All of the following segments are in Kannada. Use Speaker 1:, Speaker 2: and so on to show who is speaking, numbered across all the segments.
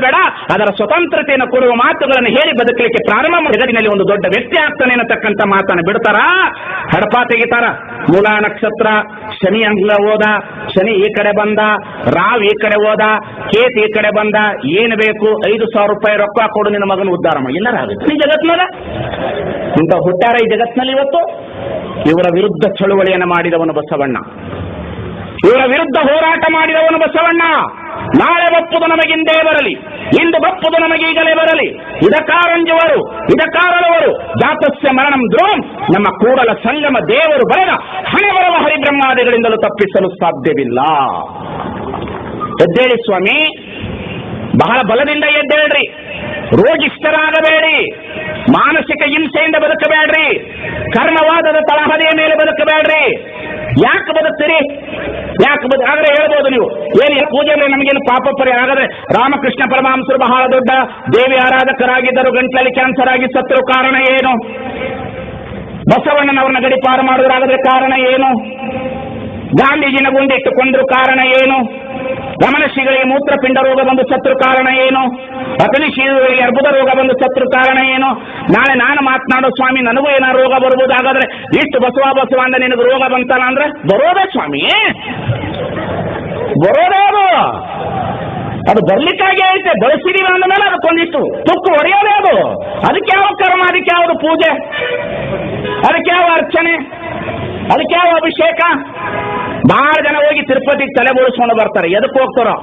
Speaker 1: ಬೇಡ. ಅದರ ಸ್ವತಂತ್ರತೆಯನ್ನು ಕೊಡುವ ಮಾತುಗಳನ್ನು ಹೇಳಿ ಬದುಕಲಿಕ್ಕೆ ಪ್ರಾರಂಭ ಮಾಡಿದಲ್ಲಿ ಒಂದು ದೊಡ್ಡ ವ್ಯಕ್ತಿ ಆಗ್ತಾನೆ ಅನ್ನತಕ್ಕಂಥ ಮಾತನ್ನು ಬಿಡ್ತಾರ? ಹಡಪ ತೆಗಿತಾರ. ಮೂಲ ನಕ್ಷತ್ರ, ಶನಿ ಅಂಗ್ಲ ಹೋದ, ಶನಿ ಈ ಕಡೆ ಬಂದ ರಾವ್ ಈ ಕಡೆ ಹೋದ, ಕೇತ್ ಈ ಕಡೆ ಬಂದ, ಏನು ಬೇಕು? ಐದು ಸಾವಿರ ರೂಪಾಯಿ ರೊಕ್ಕ ಕೊಡು, ನಿನ್ನ ಮಗನ ಉದ್ಧಾರ ಎಲ್ಲರ ಆಗುತ್ತೆ. ಈ ಜಗತ್ನಾಗ ಇಂಥ ಹುಟ್ಟಾರ ಈ ಜಗತ್ನಲ್ಲಿ ಇವತ್ತು? ಇವರ ವಿರುದ್ಧ ಚಳುವಳಿಯನ್ನು ಮಾಡಿದವನು ಬಸವಣ್ಣ. ಇವರ ವಿರುದ್ಧ ಹೋರಾಟ ಮಾಡಿದವನು ಬಸವಣ್ಣ. ನಾಳೆ ಬಪ್ಪುದು ನಮಗಿಂದೇ ಬರಲಿ. ಇಂದು ಬಪ್ಪುದು ನಮಗೀಗಲೇ ಬರಲಿ. ಇದಕ್ಕಾರಂಜುವರು ಇದಕಾರಳವರು ಜಾತಸ್ಯ ಮರಣಂ ದ್ರೋಮ್ ನಮ್ಮ ಕೂಡಲ ಸಂಗಮ ದೇವರು ಬರೆದ ಹಣೆ ಬರುವ ಹರಿಬ್ರಹ್ಮಾದಿಗಳಿಂದಲೂ ತಪ್ಪಿಸಲು ಸಾಧ್ಯವಿಲ್ಲ. ಎದ್ದೇಳಿ ಸ್ವಾಮಿ, ಬಹಳ ಬಲದಿಂದ ಎದ್ದೇಳ್ರಿ. ರೋಗಿಷ್ಠರಾಗಬೇಡಿ. ಮಾನಸಿಕ ಹಿಂಸೆಯಿಂದ ಬದುಕಬೇಡ್ರಿ. ಕರ್ಮವಾದದ ತಳಹದಿಯ ಮೇಲೆ ಬದುಕಬೇಡ್ರಿ. ಯಾಕೆ ಬದುಕ್ತೀರಿ? ಯಾಕೆ ಬದು ಆದ್ರೆ ಹೇಳ್ಬೋದು ನೀವು. ಏನು ಪೂಜೆ ಅಂದ್ರೆ ನಮಗೇನು ಪಾಪ ಪರಿ ಹಾಗಾದ್ರೆ ರಾಮಕೃಷ್ಣ ಪರಮಾಂಸರು ಬಹಳ ದೊಡ್ಡ ದೇವಿ ಆರಾಧಕರಾಗಿದ್ದರು. ಗಂಟಲಲ್ಲಿ ಕ್ಯಾನ್ಸರ್ ಆಗಿ ಸತ್ತರು ಕಾರಣ ಏನು? ಬಸವಣ್ಣನವ್ರನ್ನ ಗಡಿಪಾರು ಮಾಡಿದ್ರಾಗದ್ರೆ ಕಾರಣ ಏನು? ಗಾಂಧೀಜಿನ ಗುಂಡಿಟ್ಟುಕೊಂಡ್ರು ಕಾರಣ ಏನು? ಗಮನಶೀಗಳಿಗೆ ಮೂತ್ರಪಿಂಡ ರೋಗ ಬಂದು ಶತ್ರು ಕಾರಣ ಏನು? ಅತನಿಶೀಲಗಳಿಗೆ ಅರ್ಬುದ ರೋಗ ಬಂದು ಶತ್ರು ಕಾರಣ ಏನು? ನಾಳೆ ನಾನು ಮಾತನಾಡೋ ಸ್ವಾಮಿ, ನನಗೂ ಏನಾರು ರೋಗ ಬರಬಹುದು ಹಾಗಾದ್ರೆ ಇಷ್ಟು ಬಸವ ಬಸವ ಅಂದ ನಿನಗೆ ರೋಗ ಬಂತಲ್ಲ ಅಂದ್ರೆ, ಬರೋದೇ ಸ್ವಾಮಿ. ಬರೋದೇ ಅದು. ಅದು ಬರ್ಲಿಕ್ಕಾಗಿ ಐತೆ. ಬಳಸಿದೀವಿ ಅಂದ ಮೇಲೆ ಅದಕ್ಕೊಂದಿಷ್ಟು ತುಕ್ಕು ಹೊಡೆಯೋದೇ ಅದು. ಅದಕ್ಕೆ ಯಾವ ಕರ್ಮ, ಅದಕ್ಕೆ ಯಾವುದು ಪೂಜೆ? ಅದಕ್ಕೆ ಯಾವ ಅರ್ಚನೆ? ಅದಕ್ಕೆ ಯಾವ ಅಭಿಷೇಕ? ಬಹಳ ಜನ ಹೋಗಿ ತಿರುಪತಿಗೆ ತಲೆ ಬೋಳಿಸ್ಕೊಂಡು ಬರ್ತಾರೆ. ಎದಕ್ಕೆ ಹೋಗ್ತಾರೋ?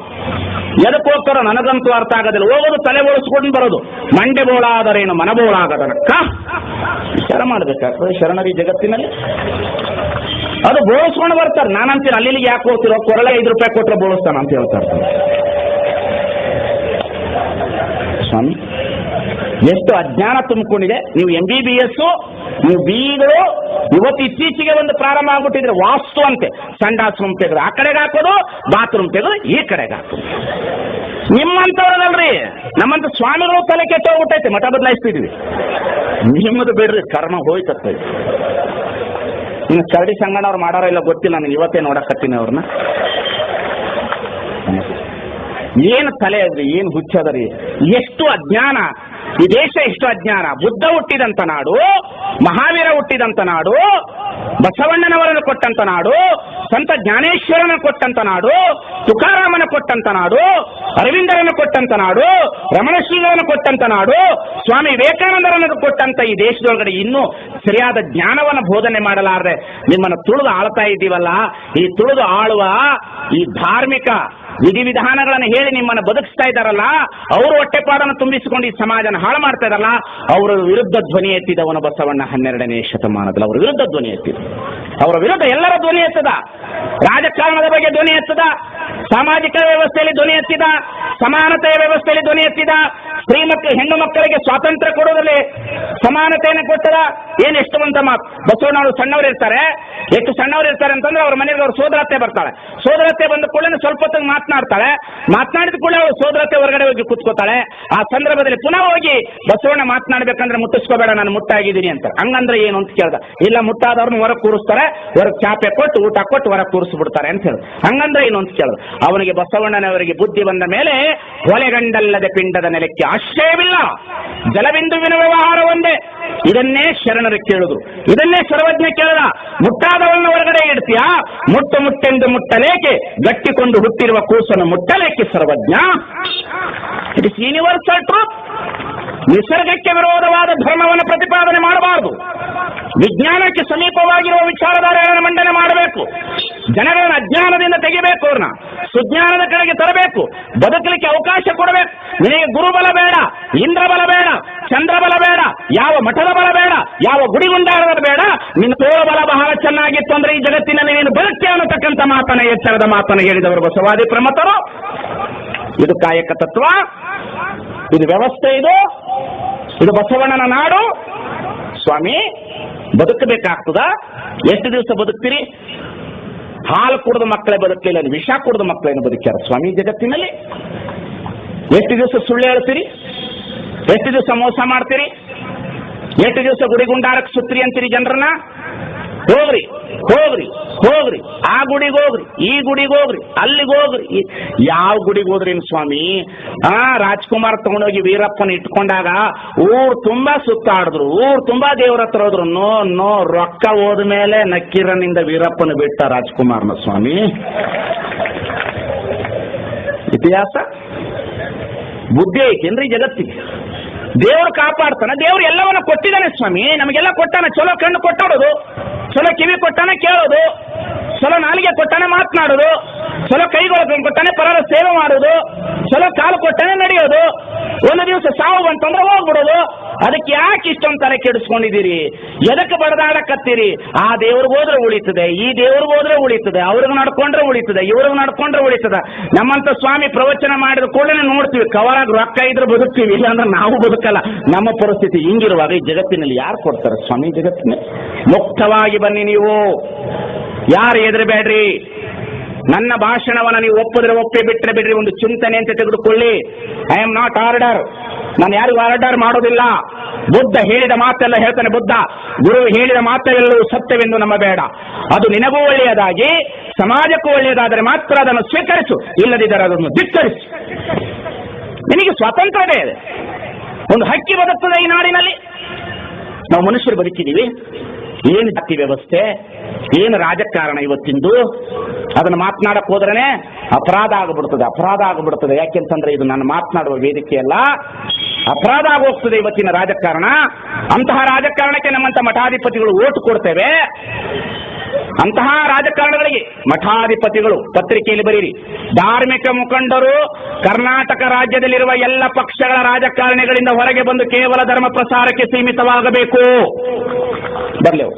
Speaker 1: ಎದಕ್ಕೆ ಹೋಗ್ತಾರೋ? ನನಗಂತೂ ಅರ್ಥ ಆಗೋದಿಲ್ಲ. ಹೋಗೋದು ತಲೆ ಬೋಳಿಸ್ಕೊಂಡು ಬರೋದು. ಮಂಡೆ ಬೋಳಾದರೇನು ಮನ ಶರ ಮಾಡ್ಬೇಕಾಗ್ತದೆ ಶರಣರಿ ಜಗತ್ತಿನಲ್ಲಿ. ಅದು ಬೋಳಿಸ್ಕೊಂಡು ಬರ್ತಾರೆ. ನಾನಂತೀನಿ ಅಲ್ಲಿ ಯಾಕೆ ಹೋಗ್ತಿರೋ? ಕೊರಳೆ ಐದು ರೂಪಾಯಿ ಕೊಟ್ಟರೆ ಬೋಳಿಸ್ತಾನ ಅಂತ ಹೇಳ್ತಾ ಇರ್ತಾರೆ ಸ್ವಾಮಿ ಎಷ್ಟು ಅಜ್ಞಾನ ತುಂಬಿಕೊಂಡಿದೆ? ನೀವು ಎಂ ಬಿ ಬಿ ಎಸ್ ನೀವು ಬಿಗಳು ಇವತ್ತು ಇತ್ತೀಚೆಗೆ ಒಂದು ಪ್ರಾರಂಭ ಆಗ್ಬಿಟ್ಟಿದ್ರೆ ವಾಸ್ತು ಅಂತೆ. ಸಂಡಾಸ್ ರೂಮ್ ತೆಗೆದು ಆ ಕಡೆಗೆ ಹಾಕೋದು, ಬಾತ್ರೂಮ್ ತೆಗೆದು ಈ ಕಡೆಗೆ ಹಾಕೋದು. ನಿಮ್ಮಂತವ್ರದಲ್ರಿ ನಮ್ಮಂತ ಸ್ವಾಮಿಗಳು ತಲೆ ಕೆಟ್ಟೋಗ್ಬಿಟ್ಟೈತೆ ಮಠ ಬದಲಾಯಿಸ್ತಿದ್ವಿ. ನಿಮ್ಮದು ಬಿಡ್ರಿ, ಕರ್ಮ ಹೋಯ್ತತ್ತ. ಇನ್ನು ಕರಡಿ ಸಂಗನ ಅವ್ರು ಮಾಡೋರ ಇಲ್ಲ ಗೊತ್ತಿಲ್ಲ ನನಗೆ ಇವತ್ತೇ ನೋಡಕತ್ತೀನಿ ಅವ್ರನ್ನ. ಏನು ತಲೆ ಅದ್ರಿ, ಏನು ಹುಚ್ಚದರಿ. ಎಷ್ಟು ಅಜ್ಞಾನ. ಈ ದೇಶ ಎಷ್ಟು ಅಜ್ಞಾನ ಬುದ್ಧ ಹುಟ್ಟಿದಂತ ನಾಡು, ಮಹಾವೀರ ಹುಟ್ಟಿದಂತ ನಾಡು, ಬಸವಣ್ಣನವರನ್ನು ಕೊಟ್ಟಂತ ನಾಡು, ಸಂತ ಜ್ಞಾನೇಶ್ವರನ ಕೊಟ್ಟಂತ ನಾಡು, ತುಕಾರಾಮನ ಕೊಟ್ಟಂತ ನಾಡು, ಅರವಿಂದರನ್ನು ಕೊಟ್ಟಂತ ನಾಡು, ರಮಣಶ್ರೀಗಳನ್ನು ಕೊಟ್ಟಂತ ನಾಡು, ಸ್ವಾಮಿ ವಿವೇಕಾನಂದರನ್ನು ಕೊಟ್ಟಂತ ಈ ದೇಶದೊಳಗಡೆ ಇನ್ನೂ ಸರಿಯಾದ ಜ್ಞಾನವನ್ನು ಬೋಧನೆ ಮಾಡಲಾರದೆ ನಿಮ್ಮನ್ನು ತುಳಿದು ಆಳ್ತಾ ಇದ್ದೀವಲ್ಲ, ಈ ತುಳಿದು ಆಳುವ ಈ ಧಾರ್ಮಿಕ ವಿಧಿವಿಧಾನಗಳನ್ನು ಹೇಳಿ ನಿಮ್ಮನ್ನು ಬದುಕಿಸ್ತಾ ಇದ್ದಾರಲ್ಲ, ಅವರು ಹೊಟ್ಟೆಪಾಡನ್ನು ತುಂಬಿಸಿಕೊಂಡು ಈ ಸಮಾಜನ ಹಾಳು ಮಾಡ್ತಾ ಇದಾರಲ್ಲ ಅವರ ವಿರುದ್ಧ ಧ್ವನಿ ಎತ್ತಿದವನು ಬಸವಣ್ಣ ಹನ್ನೆರಡನೇ ಶತಮಾನದಲ್ಲಿ. ಅವರ ವಿರುದ್ಧ ಧ್ವನಿ ಎತ್ತಿದ ಅವರ ವಿರುದ್ಧ ಎಲ್ಲರ ಧ್ವನಿ ಎತ್ತದ. ರಾಜಕಾರಣದ ಬಗ್ಗೆ ಧ್ವನಿ ಎತ್ತದ. ಸಾಮಾಜಿಕ ವ್ಯವಸ್ಥೆಯಲ್ಲಿ ಧ್ವನಿ ಎತ್ತಿದ. ಸಮಾನತೆಯ ವ್ಯವಸ್ಥೆಯಲ್ಲಿ ಧ್ವನಿ ಎತ್ತಿದ. ಸ್ತ್ರೀ ಮಕ್ಕಳು ಹೆಣ್ಣು ಮಕ್ಕಳಿಗೆ ಸ್ವಾತಂತ್ರ್ಯ ಕೊಡೋದ್ರಲ್ಲಿ ಸಮಾನತೆಯನ್ನು ಕೊಟ್ಟದ ಏನ್ ಎಷ್ಟು ಅಂತ ಮಾತು? ಬಸವಣ್ಣವರು ಸಣ್ಣವರು ಇರ್ತಾರೆ. ಎಷ್ಟು ಸಣ್ಣವರು ಇರ್ತಾರೆ ಅಂತಂದ್ರೆ ಅವ್ರ ಮನೆಗೆ ಅವ್ರ ಸೋದರತ್ತೆ ಬರ್ತಾಳೆ ಸೋದರತ್ತೆ ಬಂದ ಕೂಡಲೇ ಸ್ವಲ್ಪ ಹೊತ್ತಿಗೆ ಮಾತನಾಡ್ತಾಳೆ. ಮಾತನಾಡಿದ ಕೂಡಲೇ ಅವ್ರ ಸೋದರತ್ತೆ ಹೊರಗಡೆ ಹೋಗಿ ಕೂತ್ಕೋತಾಳೆ ಆ ಸಂದರ್ಭದಲ್ಲಿ ಪುನಃ ಹೋಗಿ ಬಸವಣ್ಣ ಮಾತನಾಡ್ಬೇಕಂದ್ರೆ ಮುಟ್ಟಿಸ್ಕೋಬೇಡ, ನಾನು ಮುಟ್ಟಾಗಿದ್ದೀನಿ ಅಂತ. ಹಂಗಂದ್ರೆ ಏನು ಅಂತ ಕೇಳ್ದ. ಇಲ್ಲ, ಮುಟ್ಟಾದವ್ರನ್ನ ಹೊರಗೆ ಕೂರಿಸ್ತಾರೆ. ಹೊರಗೆ ಚಾಪೆ ಕೊಟ್ಟು, ಊಟ ಕೊಟ್ಟು ಹೊರಗೆ ಕೂರಿಸ್ಬಿಡ್ತಾರೆ ಅಂತ ಹೇಳಿ. ಹಂಗಂದ್ರೆ ಏನು ಅಂತ ಕೇಳಿದ. ಅವನಿಗೆ ಬಸವಣ್ಣನವರಿಗೆ ಬುದ್ಧಿ ಬಂದ ಮೇಲೆ ಹೊಲೆಗಂಡಲ್ಲದೆ ಪಿಂಡದ ನೆಲಕ್ಕೆ ಆಶ್ರಯವಿಲ್ಲ. ಜಲಬಿಂದುವಿನ ವ್ಯವಹಾರ ಒಂದೇ. ಇದನ್ನೇ ಶರಣರು ಕೇಳುದು. ಇದನ್ನೇ ಸರ್ವಜ್ಞ ಕೇಳದ ಮುಟ್ಟಾದವನ್ನ ಹೊರಗಡೆ ಇಡ್ತೀಯಾ? ಮುಟ್ಟು ಮುಟ್ಟೆಂದು ಮುಟ್ಟಲೇಕೆ? ಗಟ್ಟಿಕೊಂಡು ಹುಟ್ಟಿರುವ ಕೂಸನ್ನು ಮುಟ್ಟಲೇಕೆ Sarvajna it is universal truth ನಿಸರ್ಗಕ್ಕೆ ವಿರೋಧವಾದ ಧರ್ಮವನ್ನು ಪ್ರತಿಪಾದನೆ ಮಾಡಬಾರದು. ವಿಜ್ಞಾನಕ್ಕೆ ಸಮೀಪವಾಗಿರುವ ಮಾಡಬೇಕು ಜನಗಳನ್ನ ಅಜ್ಞಾನದಿಂದ ತೆಗಿಬೇಕು ಅವ್ರನ್ನ. ಸುಜ್ಞಾನದ ಕಡೆಗೆ ತರಬೇಕು. ಬದುಕಲಿಕ್ಕೆ ಅವಕಾಶ ಕೊಡಬೇಕು. ನಿನಗೆ ಗುರುಬಲ ಬೇಡ, ಇಂದ್ರಬಲ ಬೇಡ, ಚಂದ್ರಬಲ ಬೇಡ, ಯಾವ ಮಠದ ಬಲ ಬೇಡ, ಯಾವ ಗುಡಿಗುಂಡಾರದ ಬೇಡ. ನಿನ್ನ ತೋಳಬಲ ಬಹಳ ಚೆನ್ನಾಗಿತ್ತು ಅಂದ್ರೆ ಈ ಜಗತ್ತಿನಲ್ಲಿ ನೀನು ಬದುಕೆ ಅನ್ನತಕ್ಕಂಥ ಮಾತನ ಎಚ್ಚರದ ಮಾತನ ಹೇಳಿದವರು ಬಸವಾದಿ ಪ್ರಮತರು. ಇದು ಕಾಯಕ ತತ್ವ. ಇದು ವ್ಯವಸ್ಥೆ ಇದು. ಇದು ಬಸವಣ್ಣನ ನಾಡು. ಸ್ವಾಮಿ, ಬದುಕಬೇಕಾಗ್ತದ? ಎಷ್ಟು ದಿವಸ ಬದುಕ್ತೀರಿ? ಹಾಲು ಕುಡಿದ ಮಕ್ಕಳೇ ಬದುಕಲಿಲ್ಲ ವಿಷ ಕುಡಿದ ಮಕ್ಕಳೇನು ಬದುಕ್ಯಾರ ಸ್ವಾಮಿ ಜಗತ್ತಿನಲ್ಲಿ. ಎಷ್ಟು ದಿವಸ ಸುಳ್ಳು ಹೇಳ್ತೀರಿ? ಎಷ್ಟು ದಿವಸ ಮೋಸ ಮಾಡ್ತೀರಿ? ಎಷ್ಟು ದಿವಸ ಗುಡಿಗುಂಡಾರಕ್ಕೆ ಸುತ್ರಿ ಅಂತೀರಿ ಜನರನ್ನ? ಹೋಗ್ರಿ. ಹೋಗ್ರಿ ಹೋಗ್ರಿ, ಆ ಗುಡಿಗೆ ಹೋಗ್ರಿ, ಈ ಗುಡಿಗೆ ಹೋಗ್ರಿ, ಅಲ್ಲಿಗೆ ಹೋಗ್ರಿ. ಯಾವ ಗುಡಿಗೆ ಹೋದ್ರಿ ಸ್ವಾಮಿ? ಆ, ರಾಜ್ಕುಮಾರ್ ತಗೊಂಡೋಗಿ ವೀರಪ್ಪನ ಇಟ್ಕೊಂಡಾಗ ಊರ್ ತುಂಬಾ ಸುತ್ತಾಡಿದ್ರು, ಊರ್ ತುಂಬಾ ದೇವ್ರ ಹತ್ರ ಹೋದ್ರು. ನೋ ನೋ, ರೊಕ್ಕ ಹೋದ್ಮೇಲೆ ನಕ್ಕೀರನಿಂದ ವೀರಪ್ಪನ ಬಿಟ್ಟ ರಾಜ್ಕುಮಾರ್ನ ಸ್ವಾಮಿ. ಇತಿಹಾಸ? ಬುದ್ಧಿ ಐತೇನ್ರಿ ಜಗತ್ತಿಗೆ? ದೇವ್ರು ಕಾಪಾಡ್ತಾನ, ದೇವ್ರು ಎಲ್ಲವನ್ನ ಕೊಟ್ಟಿದ್ದಾನೆ ಸ್ವಾಮಿ. ನಮಗೆಲ್ಲ ಕೊಟ್ಟಾನ, ಚಲೋ ಕಣ್ಣು ಕೊಟ್ಟೋಡೋದು ಕಿವಿ ಕೊಟ್ಟಾನೆ ಕೇಳೋದು, ಚಲೋ ನಾಲಿಗೆ ಕೊಟ್ಟಾನೆ ಮಾತನಾಡೋದು, ಚಲೋ ಕೈಗಳು ಕೊಟ್ಟಾನೆ ಪರರ ಸೇವೆ ಮಾಡೋದು ಚಲೋ ಕಾಲು ಕೊಟ್ಟಾನೆ ನಡೆಯೋದು ಒಂದು ದಿವಸ ಸಾವು ಬಂತಂದ್ರೆ ಹೋಗ್ಬಿಡೋದು ಅದಕ್ಕೆ ಯಾಕೆ ಇಷ್ಟೊಂದು ತಲೆ ಕೆಡಿಸ್ಕೊಂಡಿದ್ದೀರಿ? ಎದಕ್ಕೆ ಬಡದಾಡಕತ್ತೀರಿ? ಆ ದೇವ್ರಿಗೆ ಹೋದ್ರೆ ಉಳಿತದೆ, ಈ ದೇವ್ರಿಗೆ ಹೋದ್ರೆ ಉಳಿತದೆ, ಅವ್ರಿಗೆ ನಡ್ಕೊಂಡ್ರೆ ಉಳಿತದೆ, ಇವ್ರಿಗೆ ನಡ್ಕೊಂಡ್ರೆ ಉಳಿತದೆ. ನಮ್ಮಂತ ಸ್ವಾಮಿ ಪ್ರವಚನ ಮಾಡಿದ ಕೂಡಲೇ ನೋಡ್ತೀವಿ, ಕವರಾಗ ರೊಕ್ಕ ಇದ್ರೆ ಬದುಕ್ತೀವಿ, ಇಲ್ಲಾಂದ್ರೆ ನಾವು ಬದುಕಲ್ಲ. ನಮ್ಮ ಪರಿಸ್ಥಿತಿ ಹಿಂಗಿರುವಾಗ ಈ ಜಗತ್ತಿನಲ್ಲಿ ಯಾರು ಕೊಡ್ತಾರೆ? ಸ್ವಾಮಿ ಜಗತ್ತಿನ. ಮುಕ್ತವಾಗಿ ಬನ್ನಿ ನೀವು. ಯಾರು ಹೆದರಬೇಡ್ರಿ? ನನ್ನ ಭಾಷಣವನ್ನ ನೀವು ಒಪ್ಪಿದ್ರೆ ಒಪ್ಪಿ ಬಿಟ್ಟರೆ ಬಿಡ್ರಿ, ಒಂದು ಚಿಂತನೆ ಅಂತ ತೆಗೆದುಕೊಳ್ಳಿ. ಐ ಆಮ್ ನಾಟ್ ಆರ್ಡರ್ ನಾನು ಯಾರಿಗೂ ಆರ್ಡರ್ ಮಾಡೋದಿಲ್ಲ. ಬುದ್ಧ ಹೇಳಿದ ಮಾತೆಲ್ಲ ಹೇಳ್ತಾನೆ ಬುದ್ಧ. ಗುರು ಹೇಳಿದ ಮಾತೆಲ್ಲವೂ ಸತ್ಯವೆಂದು ನಮ್ಮ ಬೇಡ ಅದು ನಿನಗೂ ಒಳ್ಳೆಯದಾಗಿ, ಸಮಾಜಕ್ಕೂ ಒಳ್ಳೆಯದಾದರೆ ಮಾತ್ರ ಅದನ್ನು ಸ್ವೀಕರಿಸು. ಇಲ್ಲದಿದ್ದರೆ ಅದನ್ನು ಧಿಕ್ಕರಿಸು. ನಿನಗೆ ಸ್ವಾತಂತ್ರ್ಯವೇ ಇದೆ ಒಂದು ಹಕ್ಕಿ ಬದುಕ್ತದೆ ಈ ನಾಡಿನಲ್ಲಿ. ನಾವು ಮನುಷ್ಯರು ಬದುಕಿದ್ದೀವಿ. ಏನು ಜಾತಿ ವ್ಯವಸ್ಥೆ, ಏನು ರಾಜಕಾರಣ ಇವತ್ತಿಂದು, ಅದನ್ನು ಮಾತನಾಡಕ್ ಹೋದ್ರೆ ಅಪರಾಧ ಆಗಿಬಿಡ್ತದೆ. ಅಪರಾಧ ಆಗ್ಬಿಡ್ತದೆ. ಯಾಕೆಂತಂದ್ರೆ ಇದು ನಾನು ಮಾತನಾಡುವ ವೇದಿಕೆ ಅಲ್ಲ ಅಪರಾಧ ಆಗೋಗ್ತದೆ ಇವತ್ತಿನ ರಾಜಕಾರಣ. ಅಂತಹ ರಾಜಕಾರಣಕ್ಕೆ ನಮ್ಮಂತ ಮಠಾಧಿಪತಿಗಳು ಓಟು ಕೊಡ್ತೇವೆ. ಅಂತಹ ರಾಜಕಾರಣಗಳಿಗೆ ಮಠಾಧಿಪತಿಗಳು ಪತ್ರಿಕೆಯಲ್ಲಿ ಬರೀರಿ. ಧಾರ್ಮಿಕ ಮುಖಂಡರು ಕರ್ನಾಟಕ ರಾಜ್ಯದಲ್ಲಿರುವ ಎಲ್ಲ ಪಕ್ಷಗಳ ರಾಜಕಾರಣಿಗಳಿಂದ ಹೊರಗೆ ಬಂದು ಕೇವಲ ಧರ್ಮ ಪ್ರಸಾರಕ್ಕೆ ಸೀಮಿತವಾಗಬೇಕು. ಬರ್ಲಿ ಅವು.